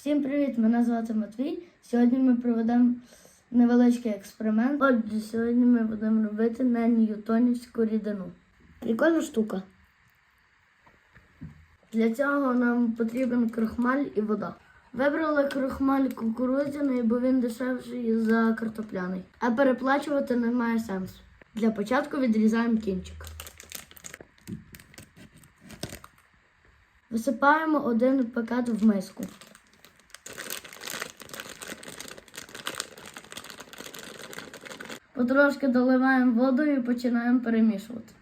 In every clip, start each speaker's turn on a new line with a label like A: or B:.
A: Всім привіт! Мене звати Матвій. Сьогодні ми проведемо невеличкий експеримент. Отже, сьогодні ми будемо робити на ньютонівську рідину. Прикольна штука. Для цього нам потрібен крохмаль і вода. Вибрали крохмаль кукурудзяний, бо він дешевший за картопляний. А переплачувати немає сенсу. Для початку відрізаємо кінчик. Висипаємо один пакет в миску. Потрошки доливаємо воду і починаємо перемішувати.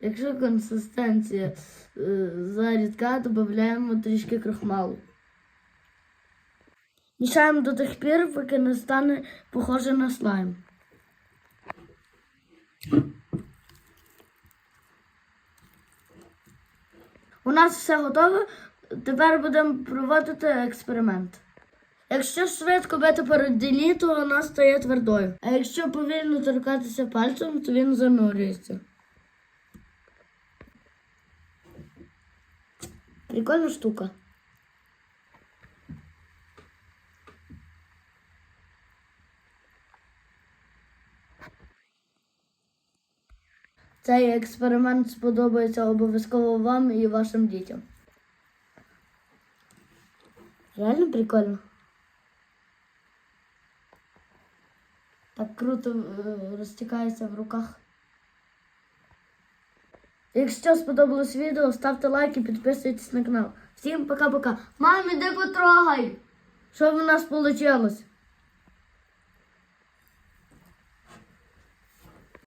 A: Якщо консистенція е, зарідка, додаємо трішки крохмалу. Мішаємо до тих пір, поки не стане похоже на слайм. У нас все готове. Тепер будемо проводити експеримент. Якщо швидко бити по розділі, то вона стає твердою. А якщо повільно торкатися пальцем, то він занурюється. Прикольна штука. Цей експеримент сподобається обов'язково вам і вашим дітям. Реально прикольно. Так круто е, розтікається в руках. Якщо сподобалось відео, ставте лайк і підписуйтесь на канал. Всім пока-пока. Мам, іди потрогай! Що в нас вийшло?